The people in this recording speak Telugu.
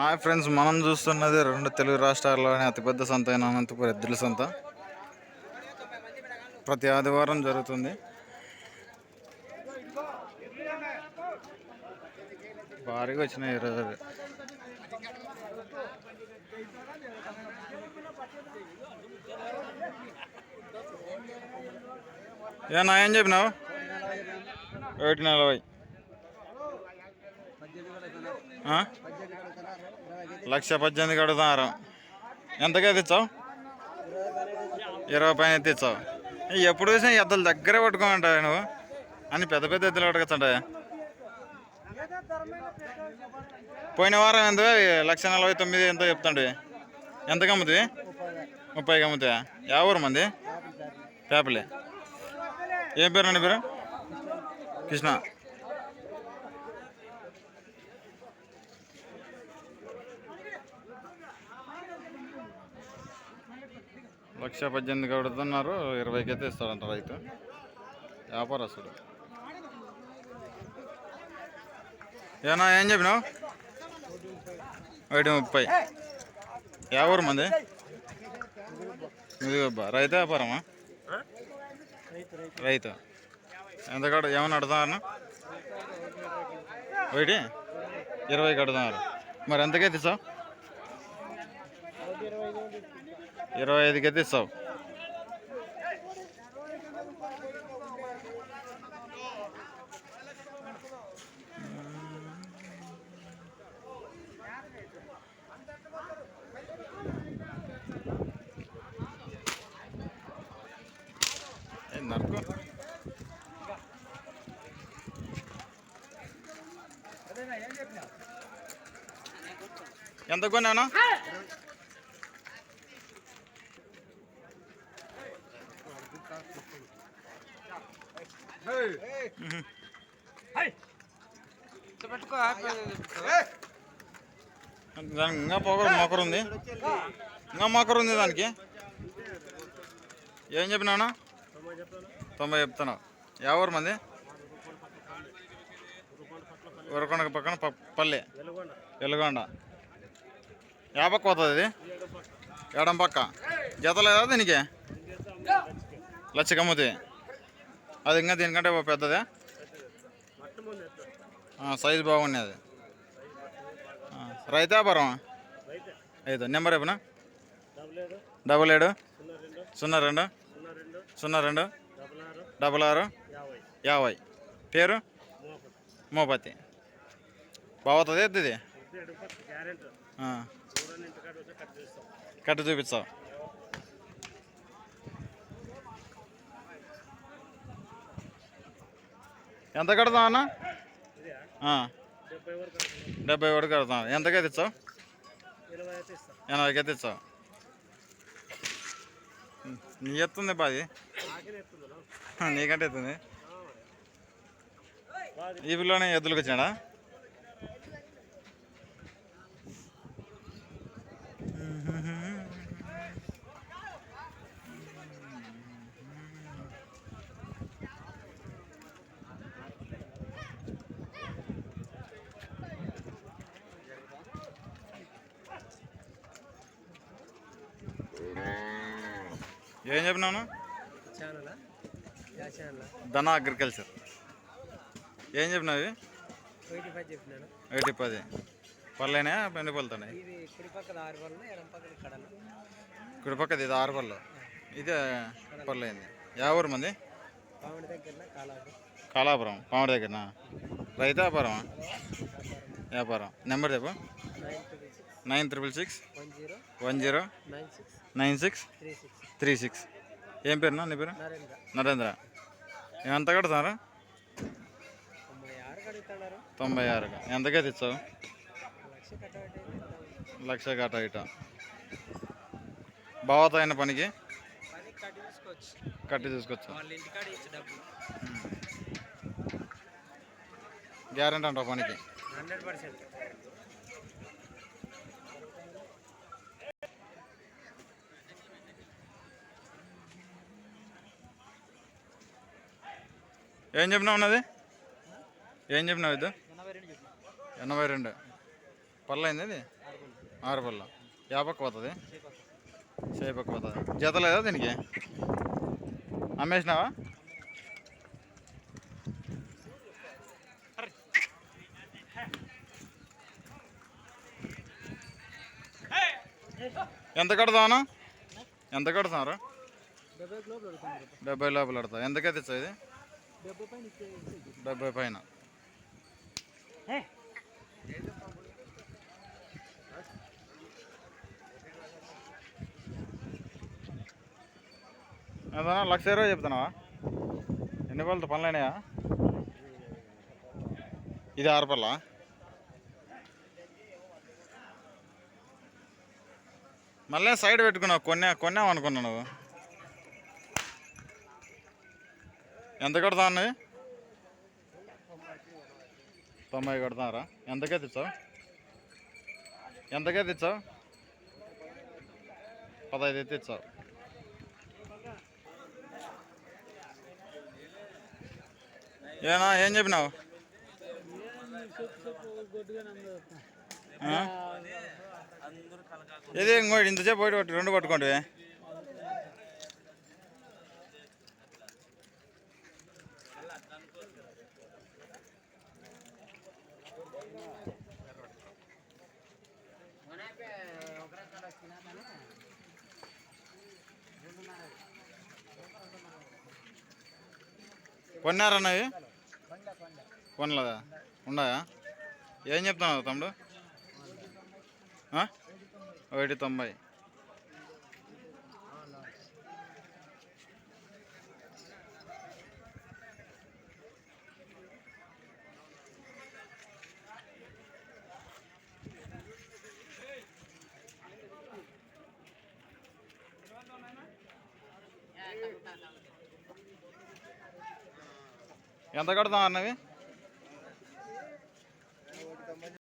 హాయ్ ఫ్రెండ్స్ మనం చూస్తున్నది రెండు తెలుగు రాష్ట్రాల్లోనే అతిపెద్ద సంత అయిన అనంతపురం ఎద్దుల సంత. ప్రతి ఆదివారం జరుగుతుంది. భారీగా వచ్చినాయి ఈరోజు ఏనా ఏం చెప్పినావు? ఒకటి నలభై. లక్ష పద్దెనిమిది కడుతున్నారు ఎంతగా తెచ్చావు? ఇరవై పైన తెచ్చావు. ఎప్పుడు చూసినా ఎద్దలు దగ్గరే పట్టుకోమంటావు నువ్వు? అని పెద్ద పెద్ద ఎద్దులు పట్టుకొచ్చుంటాయి పోయిన వారం ఎంత? లక్ష నలభై తొమ్మిది ఎంత చెప్తాండి. ఎంత కమ్ముతుంది ముప్పైకి అమ్ముతాయా యా ఊరు మంది? పేపలే. ఏం పేరు అండి పేరు కృష్ణ. లక్ష పద్దెనిమిది కడుతున్నారు ఇరవైకి అయితే ఇస్తాడంట రైతు. వ్యాపారస్తుడు. ఏనా ఏం చెప్పినావు? ఒకటి ముప్పై. యా ఊరు మంది? ఇదిగోబ్బా రైతు వ్యాపారమా? రైతు. ఎంత కడ ఏమన్నా అడుగుతున్నారు ఒకటి? ఇరవై కడుతున్నారు. మరి ఎంతకైతే ఇస్తావు? ఇరవై ఐదుకి అయితే ఇస్తావు ఏ ఎంత కొన్నానా దానికి ఇంకా పొగరు మొక్కరు ఉంది. ఇంకా మొక్కరు ఉంది దానికి. ఏం చెప్పినావునా తొంభై చెప్తాను ఎవరు మంది? ఉరకొండ పక్కన ప- పల్లె. వెలుగొండ యా పక్క పోతుంది ఇది? ఎడం పక్క. జత లేదా దీనికి? లచ్చ కమ్ముతి అది ఇంకా దీనికంటే పెద్దదే. సైజు బాగున్నది అది. రైతు ఐదు. నెంబర్ చెప్పనా డబల్ ఏడు. సున్నా రెండు. సున్నా రెండు. డబల్ ఆరు. యాభై. పేరు? మోపతి. బాగుతుంది ఎద్దుది కట్టు చూపిస్తావు. ఎంత కడతావు అన్న? డెబ్బై వరకు కడతాం. ఎంతకైతే ఇచ్చావు ఎనభైకి అయితే ఇచ్చావు నీ ఎత్తుంది బాది నీకంటే ఎత్తుంది. ఈ పిల్లనే ఎద్దులకు వచ్చాడా ఏం చెప్పినాను ధన అగ్రికల్చర్. ఏం చెప్పినావు ఒకటి పది పళ్ళైనా పెండి పళ్ళుతున్నాయి ఇది కుడి పక్కది ఇది ఆరు పళ్ళు. ఇదే పళ్ళైంది యా ఊరు మంది? కాలాపురం పాముడి దగ్గరనా? రైతు వ్యాపారం. వ్యాపారం నెంబర్ చెప్పు. Nine triple six one zero nine six three six ఏం పేరునా నీ? పేరు? నరేంద్ర. ఎంత కడతారా? తొంభై ఆరు ఎంతకైతే ఇచ్చావు లక్ష కట్ట ఇట. బావత అయిన పనికి? కట్టి డబ్బులు. గ్యారెంటీ అంటావు పనికి? Hundred percent. ఏం చెప్పినావు ఉన్నది ఏం చెప్పినావు ఇది ఎనభై రెండు. చెప్పిన ఎనభై ఇది? ఆరు పళ్ళ. యాపక్క పోతుంది? సేపక్క పోతుంది. జత లేదా దీనికి? అమ్మేసినావా? ఎంత కడతావనా ఎంత కడతారు? డెబ్బై లోపల పెడుతుంది డెబ్బై ఎంతకైతే ఇది? డెబ్బై పైన. ఏదన్నా లక్ష ఇరవై చెప్తున్నావా? ఎన్ని పళ్ళతో పనులైనాయా ఇది ఆరు పళ్ళ? మళ్ళీ సైడ్ పెట్టుకున్నావు కొన్నా కొన్నావు అనుకున్నావు నువ్వు. ఎంత కడతా అన్నది తొంభై కడతారా? ఎంతకైతే ఇచ్చావు ఎంతకైతే ఇచ్చావు పదహైదు అయితే ఇచ్చావు ఏనా ఏం చెప్పినావు? ఏది ఇంకోటి ఇంతసేపు పోయి రెండు పట్టుకోండి కొన్నారన్నవి కొనలేదా? ఉన్నాయా? ఏం చెప్తున్నావు తమ్ముడు? ఒకటి తొంభై. ఎంత కడతాం అన్నవి?